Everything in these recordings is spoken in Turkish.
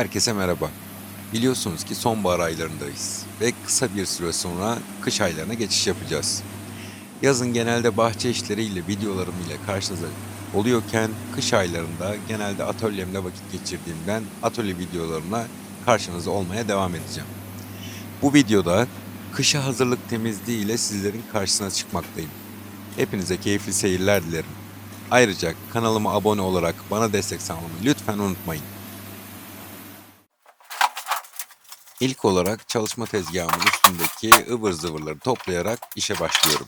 Herkese merhaba. Biliyorsunuz ki sonbahar aylarındayız ve kısa bir süre sonra kış aylarına geçiş yapacağız. Yazın genelde bahçe işleriyle, videolarım ile karşınıza oluyorken kış aylarında genelde atölyemde vakit geçirdiğimden atölye videolarımla karşınızda olmaya devam edeceğim. Bu videoda kışa hazırlık temizliği ile sizlerin karşısına çıkmaktayım. Hepinize keyifli seyirler dilerim. Ayrıca kanalıma abone olarak bana destek sağlamayı lütfen unutmayın. İlk olarak çalışma tezgahımın üstündeki ıvır zıvırları toplayarak işe başlıyorum.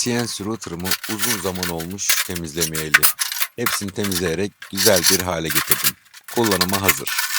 CNC router'ımı uzun zaman olmuş temizlemeyeli. Hepsini temizleyerek güzel bir hale getirdim. Kullanıma hazır.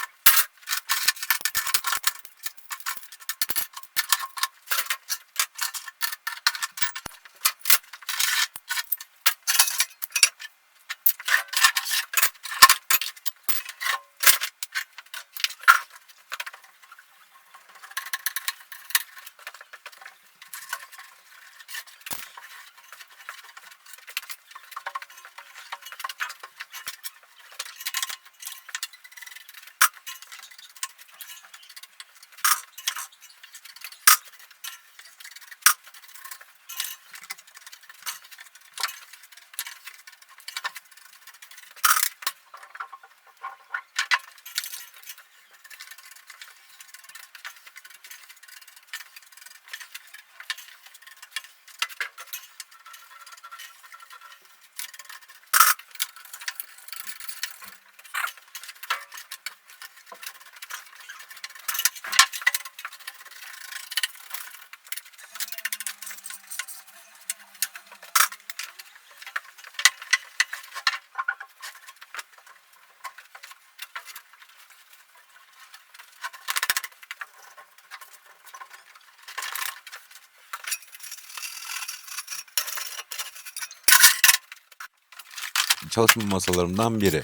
Çalışma masalarımdan biri.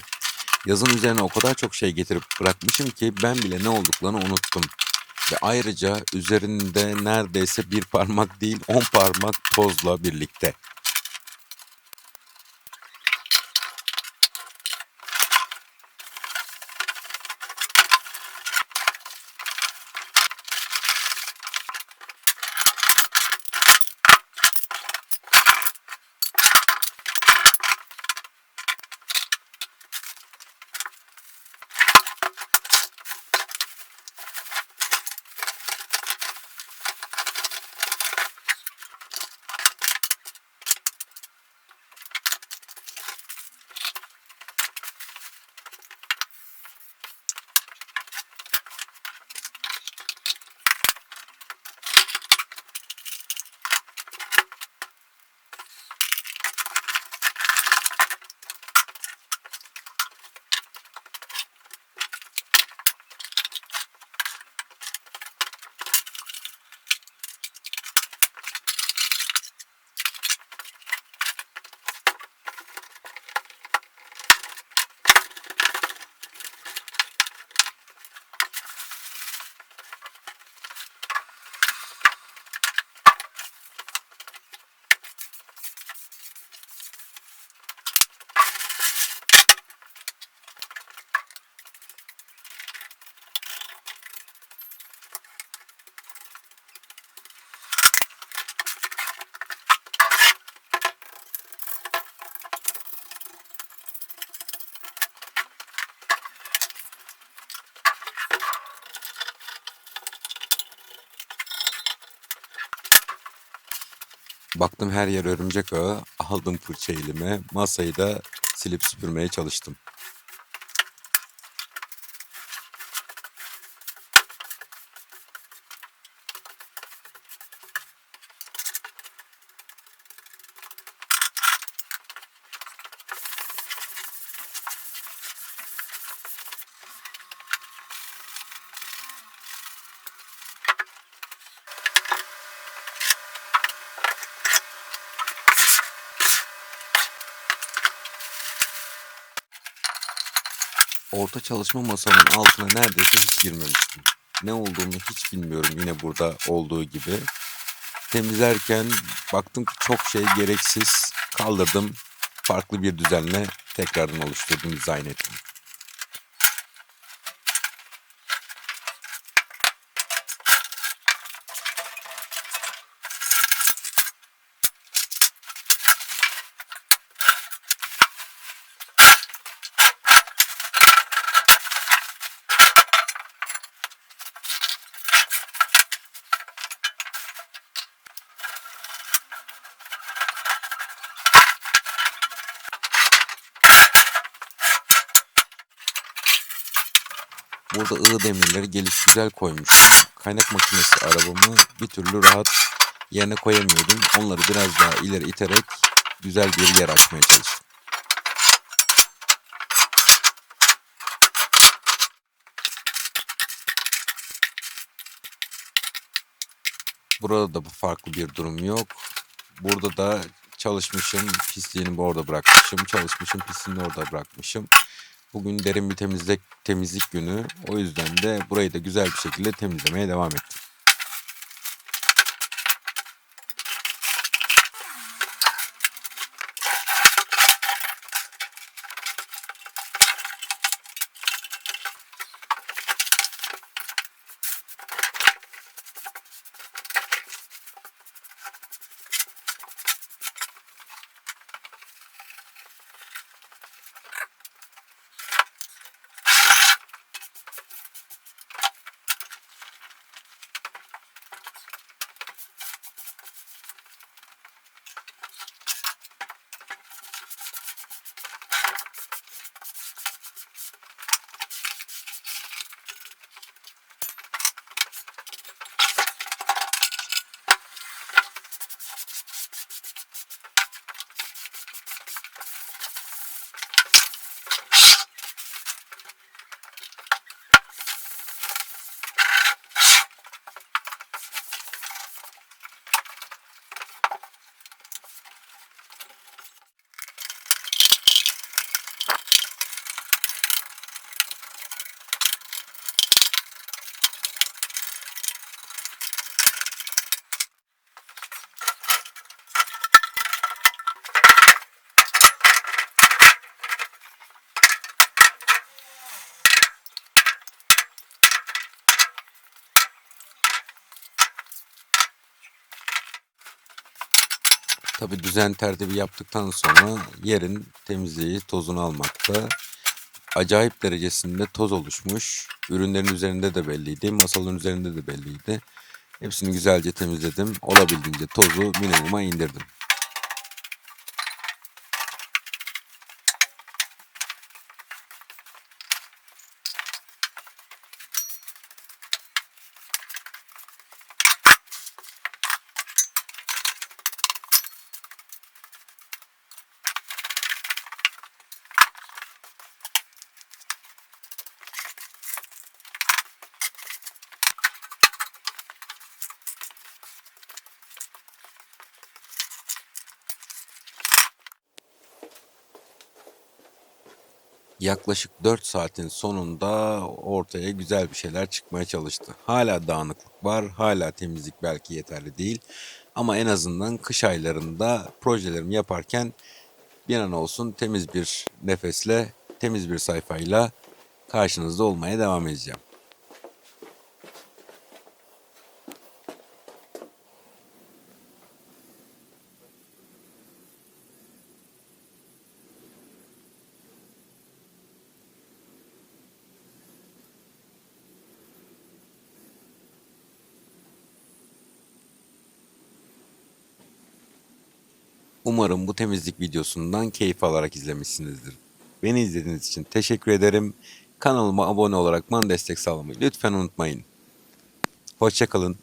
Yazın üzerine o kadar çok şey getirip bırakmışım ki ben bile ne olduklarını unuttum. Ve ayrıca üzerinde neredeyse bir parmak değil on parmak tozla birlikte. Baktım her yer örümcek ağı. Aldım fırça elime. Masayı da silip süpürmeye çalıştım. Orta çalışma masamın altına neredeyse hiç girmemiştim. Ne olduğunu hiç bilmiyorum yine burada olduğu gibi. Temizlerken baktım ki çok şey gereksiz. Kaldırdım. Farklı bir düzenle tekrardan oluşturdum, dizayn ettim. Burada ığ demirleri geliş güzel koymuşum. Kaynak makinesi arabamı bir türlü rahat yerine koyamıyordum. Onları biraz daha ileri iterek güzel bir yer açmaya çalıştım. Burada da farklı bir durum yok. Burada da çalışmışım, pisliğini orada bırakmışım. Çalışmışım, pisliğini orada bırakmışım. Bugün derin bir temizlik temizlik günü. O yüzden de burayı da güzel bir şekilde temizlemeye devam ettim. Tabi düzen tertibi yaptıktan sonra yerin temizliği, tozunu almakta. Acayip derecesinde toz oluşmuş. Ürünlerin üzerinde de belliydi, masalın üzerinde de belliydi. Hepsini güzelce temizledim. Olabildiğince tozu minimuma indirdim. Yaklaşık 4 saatin sonunda ortaya güzel bir şeyler çıkmaya çalıştı. Hala dağınıklık var, hala temizlik belki yeterli değil. Ama en azından kış aylarında projelerimi yaparken bir an olsun temiz bir nefesle, temiz bir sayfayla karşınızda olmaya devam edeceğim. Umarım bu temizlik videosundan keyif alarak izlemişsinizdir. Beni izlediğiniz için teşekkür ederim. Kanalıma abone olarak bana destek sağlamayı lütfen unutmayın. Hoşçakalın.